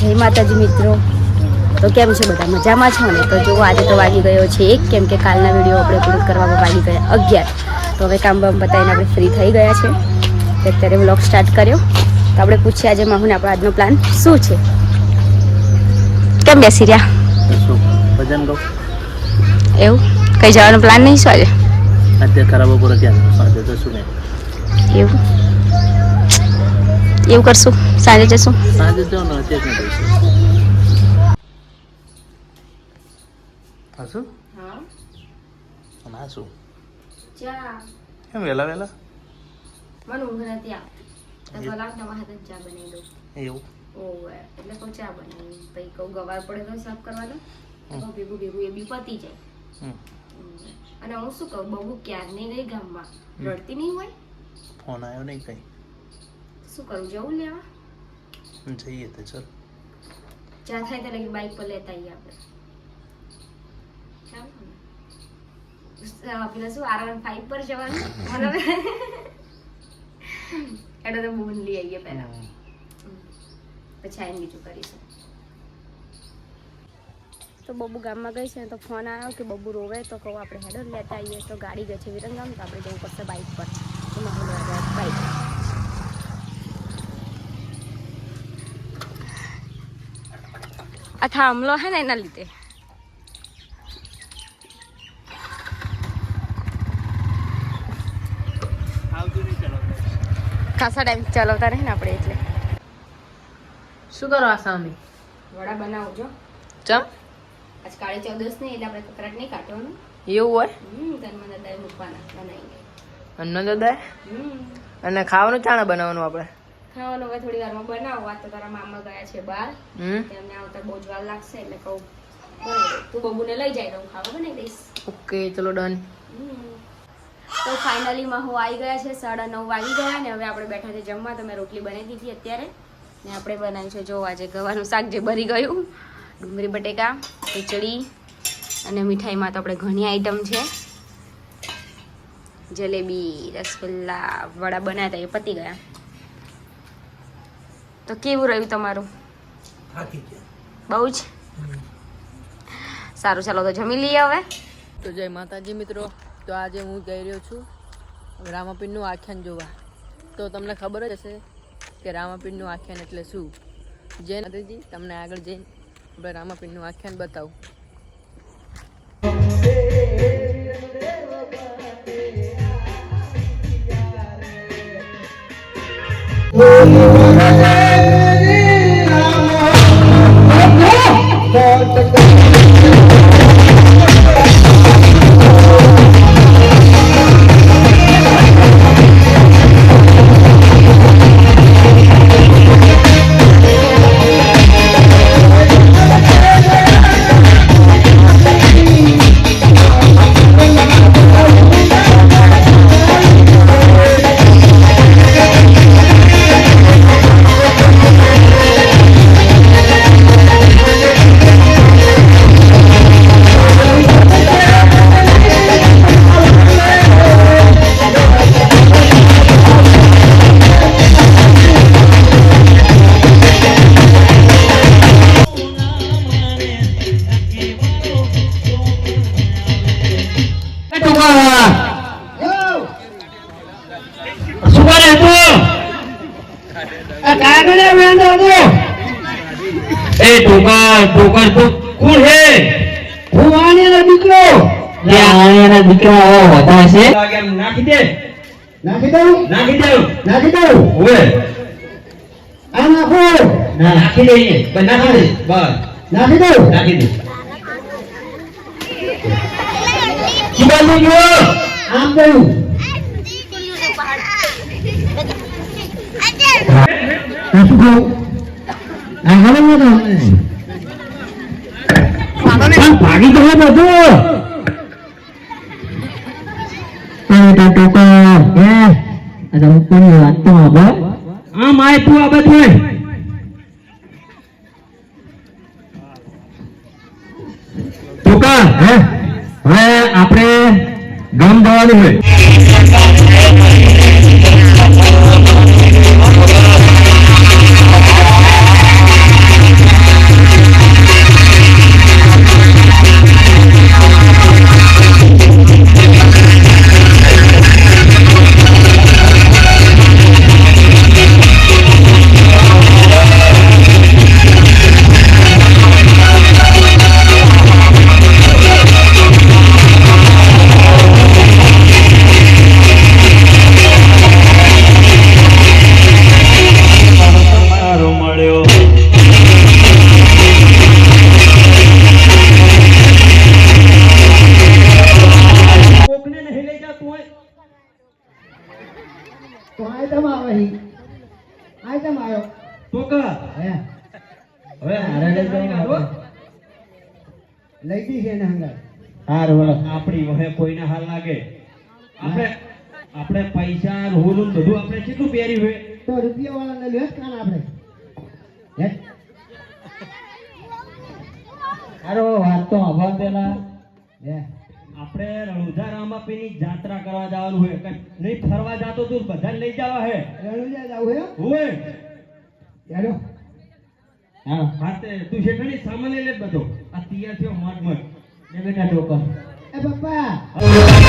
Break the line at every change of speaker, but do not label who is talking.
જય માતાજી મિત્રો. તો કેમ છે બધા? મજામાં છો ને? તો જો આજે તો વાગી ગયો છે એક કેમ કે કાલના વીડિયો આપણે પૂરું કરવામાં વાગી ગયા અગિયાર. તો હવે કામ બામ બતાવીને આપણે ફ્રી થઈ ગયા છે. અત્યારે વ્લોગ સ્ટાર્ટ કર્યો. તો આપણે પૂછીએ આજે માહુને આપણો આજનો પ્લાન શું છે? કેમ બેસી રહ્યા? એવું? કઈ જવાનો પ્લાન નહીં શું આજે?
અત્યારે ખરાબ ઉપર ક્યાં સાંજે તો શું નહીં.
એવું? એવું કરશું. સાંજે જશું
સાંજે જાઓ ને અત્યારે જઈશું. હા. શું?
ચા.
એમ વહેલા વહેલા?
મને ઊંઘ નથી આવતી. તો લાવ તમારા હાથે ચા બનાવી દઉં.
એવું?
ઓવે એટલે કહું ચા બનાવી. પછી કહું ગવાર પડે તો સાફ કરવાનો. તો ભેગું ભેગું એ બી પતી જાય. અને હું શું કહું બહુ ક્યારની ગઈ ગામમાં. રડતી નહીં હોય?
ફોન આવ્યો નહીં કઈ?
શું કરું જવું લેવા?
જઈએ તો ચાલ.
ચા થાય ત્યાં લગી બાઇક પર લેતા આવીએ આપણે. ચાલો પેલા શું આર ફાઈવ પર જવાનું? બરાબર? એટલે તો બહુ લઈ આવીએ પહેલા. પછી આવીને બીજું કરીશું. તો બબુ ગામમાં ગઈ છે તો ફોન આવ્યો કે બબુ રોવે તો કહું આપણે હેડર લેતા આવીએ તો ગાડી ગઈ છે વિરંગામ તો આપણે જવું પડશે બાઇક પર. તો માહુલ બાઇક આ થાંભલો હે ને એના લીધે. ખાસા ટાઈમ ચલાવતા રહે ને આપણે એટલે.
શું કરો આ સામે?
વડા બનાવજો.
ચમ?
આજ કાળે ચૌદસ નહીં એટલે આપણે કકરાટ નહીં કાઢવાનું.
એવું હોય?
હમ તન મને દાળ મૂકવાના બનાવીને.
અન્ન દાદા અને ખાવાનું ચાણા બનાવવાનું આપણે?
ખાવાનું હવે થોડી વારમાં બનાવો. આ તો તારા મામા ગયા છે બહાર. તેમને આવતા બહુ જ વાર લાગશે એટલે કહું તું બબુને લઈ જાય તો હું ખાવા બનાવી દઈશ.
ઓકે ચલો ડન.
તો ફાઇનલી માં હું આવી ગયા છે સાડા નવ વાગી ગયા ને હવે આપણે બેઠા છે જમવા. તો મેં રોટલી બનાવી દીધી અત્યારે. ને આપણે બનાવ્યું છે જો આજે ગવાનું શાક જે ભરી ગયું. ડુંગળી બટેકા ખીચડી અને મીઠાઈમાં તો આપણે ઘણી આઈટમ છે. જલેબી રસગુલ્લા વડા બનાવ્યા હતા એ પતી ગયા. તો કેવું રહ્યું તમારું? બહુ જ? સારું ચાલો તો જમી લઈએ હવે.
તો જય માતાજી મિત્રો. તો આજે હું જઈ રહ્યો છું રામાપીરનું આખ્યાન જોવા. તો તમને ખબર જ હશે કે રામાપીરનું આખ્યાન એટલે શું? જય માતાજી તમને આગળ જઈને આપણે રામાપીરનું આખ્યાન બતાવું.
એ ટોકર નાખી દે.
નાખી દઉં?
નાખી દઉં
નાખી દઉં?
ઓએ
આ નાખો?
નાખી દે. નાખી દે. બસ
નાખી દઉં?
નાખી દે.
આમ દઉં નાખી દઉં આ હવે ન દઉં પણ ભાગી તો બધું તો આમ હે? આ વાત તો હવે
આ கங்காலுமே હી આ કેમ આવ્યો? તો ક હે. હવે
હારે લઈ
જાય
લઈ દી છે ને હંગા
હાર બોલો આપણી વહે કોઈને હાલ લાગે. આપણે આપણે પૈસા રોલું બધું આપણે કેટલું પહેરી હોય
તો રૂપિયા વાળા ને લેસ કાન આપણે. હે? અરે વાત તો આવવા દેલા હે.
આપણે રણુજા રામાપીની જાત્રા કરવા જવાનું હોય કઈ નહીં ફરવા જાતો તું બધા લઈ જવા હે?
રણુજા જાવું હે?
હોય.
હેલો. હા
હા તું તું ઘણી સામાન લે બધો. આ તૈયાર થયો મટ મત
ને બેટા ટોકર એ પપ્પા.